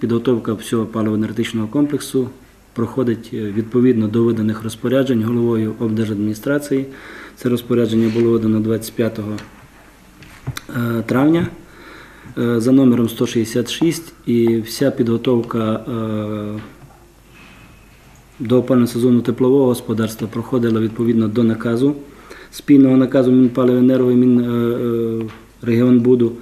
підготовка всього паливо-енергетичного комплексу проходить е, відповідно до виданих розпоряджень головою облдержадміністрації. Це розпорядження було видано 25 е, травня е, за номером 166 і вся підготовка до опалювального сезону теплового господарства проходила відповідно до наказу. Спільного наказу Мінпаливенерго і Мінрегіонбуду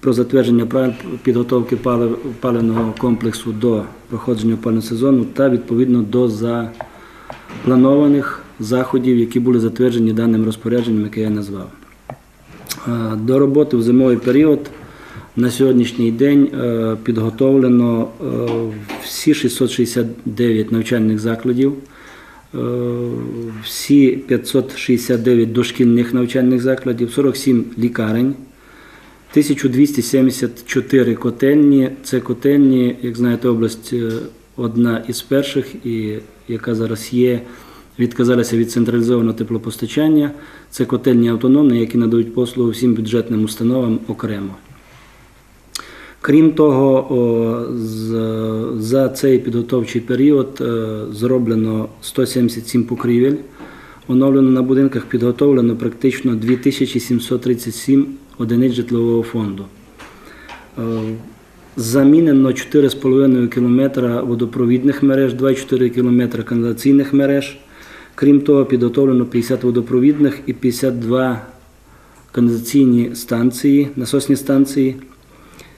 про затвердження правил підготовки палив- паливного комплексу до проходження опалювального сезону та відповідно до запланованих заходів, які були затверджені даним розпорядженням, яке я назвав. Е, До роботи в зимовий період на сьогоднішній день е, підготовлено е, всі 669 навчальних закладів, всі 569 дошкільних навчальних закладів, 47 лікарень, 1274 котельні. Це котельні, як знаєте, область е, одна із перших, і яка зараз є, відказалася від централізованого теплопостачання. Це котельні автономні, які надають послугу всім бюджетним установам окремо. Крім того, за цей підготовчий період е, зроблено 177 покрівель, оновлено на будинках, підготовлено практично 2737 одиниць житлового фонду. Е, Замінено 4,5 км водопровідних мереж, 2,4 км каналізаційних мереж. Крім того, підготовлено 50 водопровідних і 52 каналізаційні станції, насосні станції,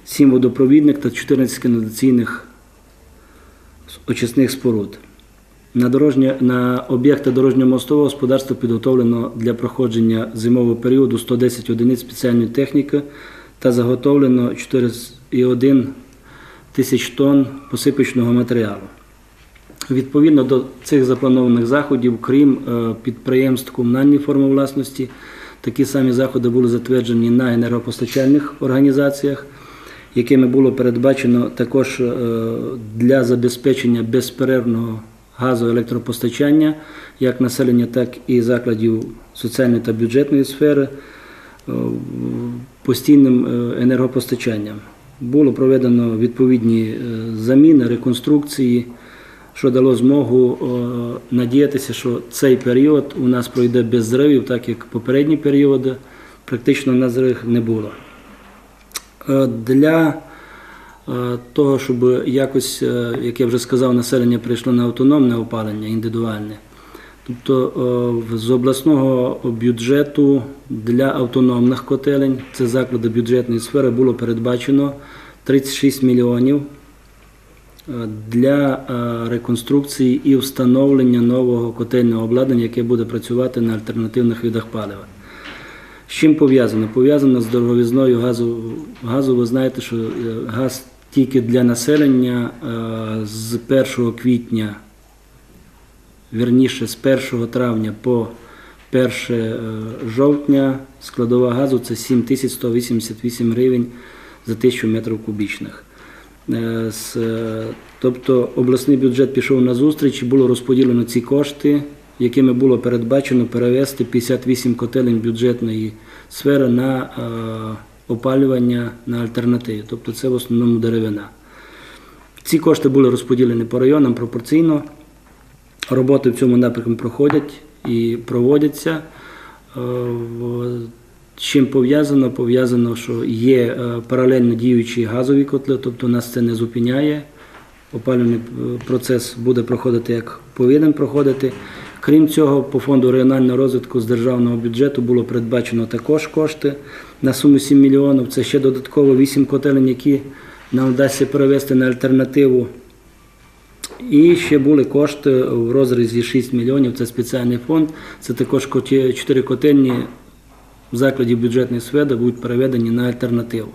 7 водопровідних та 14 каналізаційних очисних споруд. На, дорожнє, на об'єкти дорожнього мостового господарства підготовлено для проходження зимового періоду 110 одиниць спеціальної техніки та заготовлено 4,1 тисяч тонн посипочного матеріалу. Відповідно до цих запланованих заходів, крім е, підприємств комунальної форми власності, такі самі заходи були затверджені на енергопостачальних організаціях, якими було передбачено також е, для забезпечення безперервного газоелектропостачання як населення, так і закладів соціальної та бюджетної сфери е, постійним е, енергопостачанням. Було проведено відповідні е, заміни, реконструкції, що дало змогу надіятися, що цей період у нас пройде без зривів, так як попередні періоди практично на зривів не було. Для того, щоб якось, е, як я вже сказав, населення прийшло на автономне опалення, індивідуальне. Тобто з обласного бюджету для автономних котелень, це заклади бюджетної сфери, було передбачено 36 мільйонів е, для е, реконструкції і встановлення нового котельного обладнання, яке буде працювати на альтернативних видах палива. З чим пов'язано? Пов'язано з дороговізною газу. Газу ви знаєте, що газ тільки для населення е, з 1 квітня, вірніше з 1 травня по 1 е, жовтня складова газу це 7188 гривень за 1000 метрів кубічних. Е, Тобто обласний бюджет пішов на зустріч і було розподілено ці кошти, якими було передбачено перевести 58 котелень бюджетної сфери на опалювання на альтернативі. Тобто це в основному деревина. Ці кошти були розподілені по районам пропорційно. Роботи в цьому напрямку проходять і проводяться. Е, З чим пов'язано? Пов'язано, що є е, паралельно діючі газові котли, тобто нас це не зупиняє. Опалювальний е, процес буде проходити як повинен проходити. Крім цього, по фонду регіонального розвитку з державного бюджету було передбачено також кошти на суму 7 мільйонів. Це ще додатково 8 котелень, які нам вдасться перевести на альтернативу. І ще були кошти в розрізі 6 мільйонів. Це спеціальний фонд. Це також 4 котельні закладів бюджетної сфери будуть переведені на альтернативу.